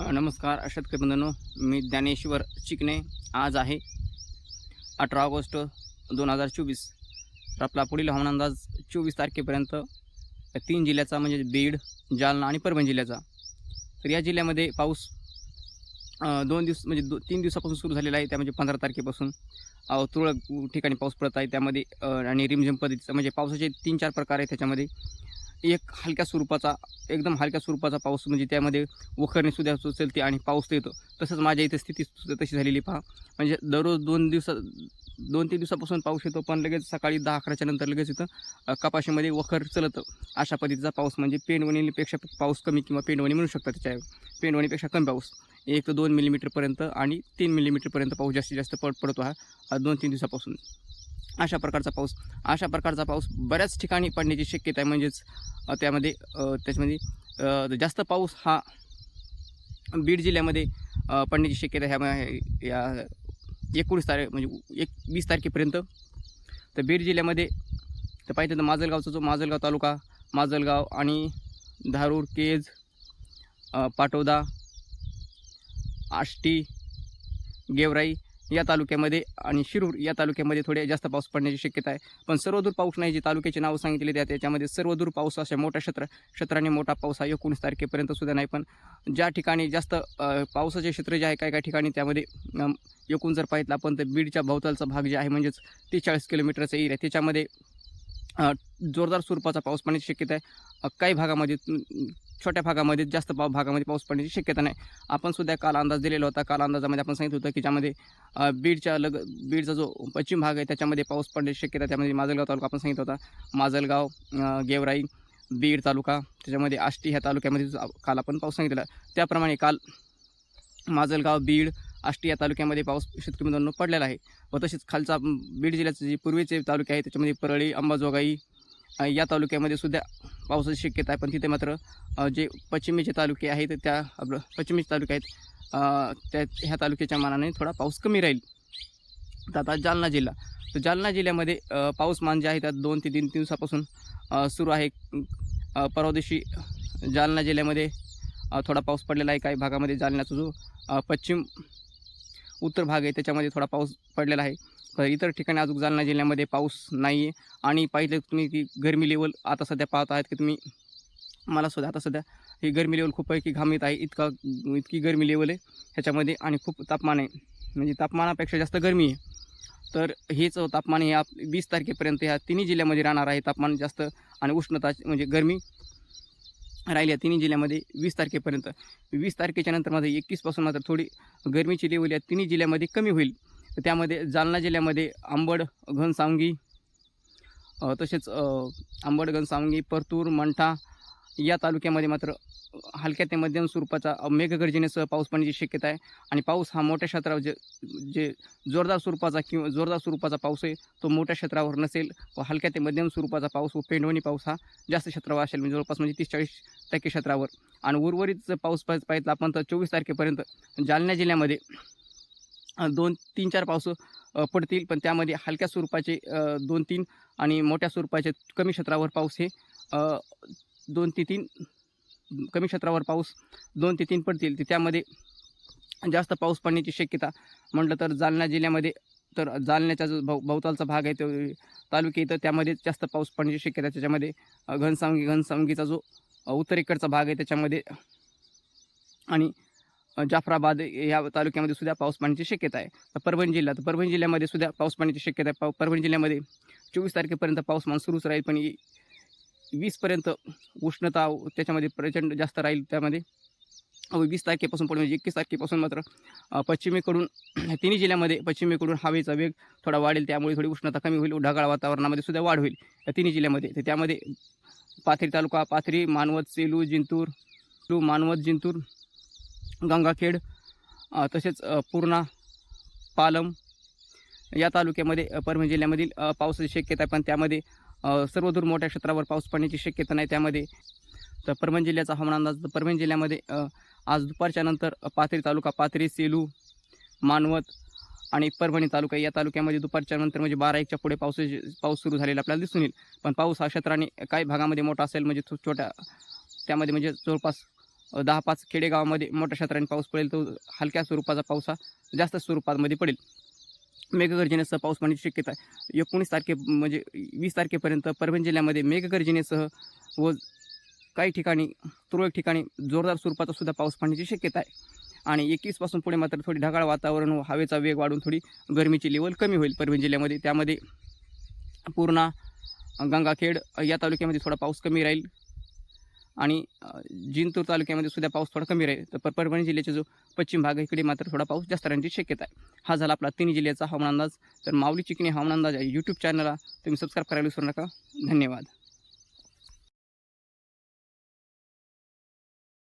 नमस्कार शेतकरी बंधूंनो मी ज्ञानेश्वर चिकणे आज आहे अठरा ऑगस्ट दोन हजार चोवीस. तर आपला पुढील हवामान अंदाज चोवीस तारखेपर्यंत तीन जिल्ह्याचा म्हणजे बीड जालना आणि परभणी जिल्ह्याचा. तर या जिल्ह्यामध्ये पाऊस दोन दिवस म्हणजे दो तीन दिवसापासून सुरू झालेला आहे. त्या म्हणजे पंधरा तारखेपासून तुरळक ठिकाणी पाऊस पडत आहे. त्यामध्ये आणि रिमझिम पद्धतीचा म्हणजे पावसाचे तीन चार प्रकार आहेत त्याच्यामध्ये. एक हलक्या स्वरूपाचा एकदम हलक्या स्वरूपाचा पाऊस म्हणजे त्यामध्ये वखरणी सुद्धा सुचलते आणि पाऊस येतो. तसंच माझ्या इथे स्थिती तशी झालेली पहा. म्हणजे दररोज दोन दिवसा दोन तीन दिवसापासून पाऊस येतो पण लगेच सकाळी दहा अकराच्या नंतर लगेच इथं कपाशीमध्ये वखर चलतं. अशा पद्धतीचा पाऊस म्हणजे पेंडवणीपेक्षा पाऊस कमी किंवा पेंडवणी म्हणू शकतात त्याच्या. पेंडवणीपेक्षा कमी पाऊस. एक ते दोन मिलीमीटरपर्यंत आणि तीन मिलीमीटरपर्यंत पाऊस जास्तीत जास्त पड पडतो हा दोन तीन दिवसापासून. अशा प्रकारचा पाऊस. अशा प्रकारचा पाऊस बऱ्याच ठिकाणी पडण्याची शक्यता आहे. म्हणजेच त्यामध्ये त्याच्यामध्ये जास्त पाऊस हा बीड जिल्ह्यामध्ये पडण्याची शक्यता ह्या या एकोणीस तारीख म्हणजे एक वीस तारखेपर्यंत. तर बीड जिल्ह्यामध्ये तर पाहिजे तर माजलगावचा जो माजलगाव तालुका माजलगाव आणि धारूर केज पाटोदा आष्टी गेवराई या तालुक्यामध्ये आणि शिरूर या तालुक्यामध्ये थोडे जास्त पाऊस पडण्याची शक्यता आहे. पण सर्वदूर पाऊस नाही जे तालुक्याचे नावं सांगितले त्या त्याच्यामध्ये सर्वदूर पाऊस अशा मोठ्या क्षेत्र क्षेत्राने मोठा पाऊस हा एकोणीस तारखेपर्यंत सुद्धा नाही. पण ज्या ठिकाणी जास्त पावसाचे क्षेत्र जे आहे काही काही ठिकाणी त्यामध्ये एकूण जर पाहितलं आपण तर बीडच्या भोवतालचा भाग जे आहे म्हणजेच तेचाळीस किलोमीटरचा एरिया त्याच्यामध्ये जोरदार स्वरूपाचा पाऊस पडण्याची शक्यता आहे. काही भागामध्ये छोट्या भागामध्ये जास्त पाव भागामध्ये पाऊस पडण्याची शक्यता नाही. आपण सुद्धा काल अंदाज दिलेला होता. काल अंदाजामध्ये आपण सांगितलं होतं की ज्यामध्ये बीडच्या लग बीडचा जो पश्चिम भाग आहे त्याच्यामध्ये पाऊस पडण्याची शक्यता त्यामध्ये माजलगाव तालुका आपण सांगितलं होता. माजलगाव गेवराई बीड तालुका त्याच्यामध्ये आष्टी ह्या तालुक्यामध्ये काल आपण पाऊस सांगितलेला त्याप्रमाणे काल माजलगाव बीड आष्टी या तालुक्यामध्ये पाऊस शेतकरी मित्रांनो पडलेला आहे. व तसेच खालचा बीड जिल्ह्याचे जे पूर्वीचे तालुके आहेत त्याच्यामध्ये परळी अंबाजोगाई या तालुक्यामध्ये सुद्धा पावसाची शक्यता आहे. पण तिथे मात्र जे पश्चिमेचे तालुके आहेत त्या आपलं पश्चिमेचे तालुके आहेत त्या ह्या तालुक्याच्या मानाने थोडा पाऊस कमी राहील. तर आता जालना जिल्हा. तर जालना जिल्ह्यामध्ये पाऊसमान जे आहे त्यात दोन ते तीन दिवसापासून सुरू आहे. परवा दिवशी जालना जिल्ह्यामध्ये थोडा पाऊस पडलेला आहे. काही भागामध्ये जालन्याचा जो पश्चिम उत्तर भाग आहे त्याच्यामध्ये थोडा पाऊस पडलेला आहे. इतर ठिकाणी अजून जालना जिल्ह्यामध्ये पाऊस नाही आहे आणि पाहिलं तुम्ही की गरमी लेवल आता सध्या पाहत आहात की तुम्ही मला सुद्धा आता सध्या ही गरमी लेवल खूप आहे घाम येत आहे. इतका इतकी गरमी लेवल आहे ह्याच्यामध्ये आणि खूप तापमान आहे. म्हणजे तापमानापेक्षा जास्त गरमी आहे. तर हेच तापमान हे आप वीस तारखेपर्यंत ह्या तिन्ही जिल्ह्यामध्ये राहणार आहे तापमान जास्त आणि उष्णता म्हणजे गरमी राहिली आहे तिन्ही जिल्ह्यामध्ये वीस तारखेपर्यंत. वीस तारखेच्या नंतर माझं एकवीसपासून मात्र थोडी गरमीची लेवल या तिन्ही जिल्ह्यामध्ये कमी होईल. त्यामध्ये जालना जिल्ह्यामध्ये आंबड घनसावंगी तसेच आंबड घनसावंगी परतूर मंठा या तालुक्यामध्ये मात्र हलक्या ते मध्यम स्वरूपाचा मेघगर्जनेसह पाऊस पडण्याची शक्यता आहे. आणि पाऊस हा मोठ्या क्षेत्रावर जे जे जोरदार स्वरूपाचा किंवा जोरदार स्वरूपाचा पाऊस आहे तो मोठ्या क्षेत्रावर नसेल व हलक्या ते मध्यम स्वरूपाचा पाऊस व पेंडवणी पाऊस हा जास्त क्षेत्रावर असेल. म्हणजे जवळपास म्हणजे तीस चाळीस टक्के क्षेत्रावर. आणि उर्वरित पाऊस पाहिजे पाहिजे आपण तर चोवीस तारखेपर्यंत जालना जिल्ह्यामध्ये दोन तीन चार पाऊस पडतील. पण त्यामध्ये हलक्या स्वरूपाचे दोन तीन आणि मोठ्या स्वरूपाचे कमी क्षेत्रावर पाऊस हे दोन ते तीन कमी क्षेत्रावर पाऊस दोन ते तीन पडतील. तर त्यामध्ये जास्त पाऊस पडण्याची शक्यता म्हटलं तर जालना जिल्ह्यामध्ये तर जालन्याचा जो भव भाग आहे तो तालुके तर त्यामध्ये जास्त पाऊस पडण्याची शक्यता त्याच्यामध्ये घनसावंगी घनसावंगीचा जो उत्तरेकडचा भाग आहे त्याच्यामध्ये आणि जाफराबाद या तालुक्यामध्ये सुद्धा पाऊस पाण्याची शक्यता आहे. तर परभणी जिल्हा तर परभणी जिल्ह्यामध्ये सुद्धा पाऊस पाण्याची शक्यता आहे. पाव परभणी जिल्ह्यामध्ये चोवीस तारखेपर्यंत पाऊसमान सुरूच राहील पण वीसपर्यंत उष्णता त्याच्यामध्ये प्रचंड जास्त राहील. त्यामध्ये वीस तारखेपासून पुढे म्हणजे एकवीस तारखेपासून मात्र पश्चिमेकडून तिन्ही जिल्ह्यामध्ये पश्चिमेकडून हवेचा वेग थोडा वाढेल. त्यामुळे थोडी उष्णता कमी होईल ढगाळ वातावरणामध्ये सुद्धा वाढ होईल या तिन्ही जिल्ह्यामध्ये. तर त्यामध्ये पाथरी तालुका पाथरी मानवत सेलू जिंतूर मानवत जिंतूर गंगाखेड तसेच पूर्णा पालम या तालुक्यामध्ये परभणी जिल्ह्यामधील पावसाची शक्यता आहे. पण त्यामध्ये सर्वदूर मोठ्या क्षेत्रावर पाऊस पडण्याची शक्यता नाही त्यामध्ये. तर परभणी जिल्ह्याचा हवामान अंदाज तर परभणी जिल्ह्यामध्ये आज दुपारच्या नंतर पाथरी तालुका पाथरी सेलू मानवत आणि परभणी तालुका या तालुक्यामध्ये दुपारच्या नंतर म्हणजे बारा एकच्या पुढे पाऊस पाऊस सुरू झालेला आपल्याला दिसून येईल. पण पाऊस हा क्षेत्राने काही भागामध्ये मोठा असेल म्हणजे छोट्या त्यामध्ये म्हणजे जवळपास दहा पाच खेडेगावामध्ये मोठ्या क्षेत्राने पाऊस पडेल तो हलक्या स्वरूपाचा पाऊस हा जास्त स्वरूपामध्ये पडेल. मेघगर्जनेसह पाऊस पडण्याची शक्यता आहे एकोणीस तारखे म्हणजे वीस तारखेपर्यंत परभणी जिल्ह्यामध्ये मेघगर्जनेसह व काही ठिकाणी तुरळक ठिकाणी जोरदार स्वरूपाचा सुद्धा पाऊस पडण्याची शक्यता आहे. आणि एकवीसपासून पुढे मात्र थोडी ढगाळ वातावरण व हवेचा वेग वाढून थोडी गरमीची लेवल कमी होईल परभणी जिल्ह्यामध्ये. त्यामध्ये पूर्णा गंगाखेड या तालुक्यामध्ये थोडा पाऊस कमी राहील. आणि जिंतूर तालुक्यामध्ये सुद्धा पाऊस थोडा कमी राहील. तर पर- परभणी जिल्ह्याचा जो पश्चिम भाग आहे इकडे मात्र थोडा पाऊस जास्त राहण्याची शक्यता आहे. हा झाला आपला तिन्ही जिल्ह्याचा हवामान अंदाज. तर माऊली चिकणी हवामान अंदाज आहे. यूट्यूब चॅनलला तुम्ही सबस्क्राईब करायला विसरू नका. धन्यवाद.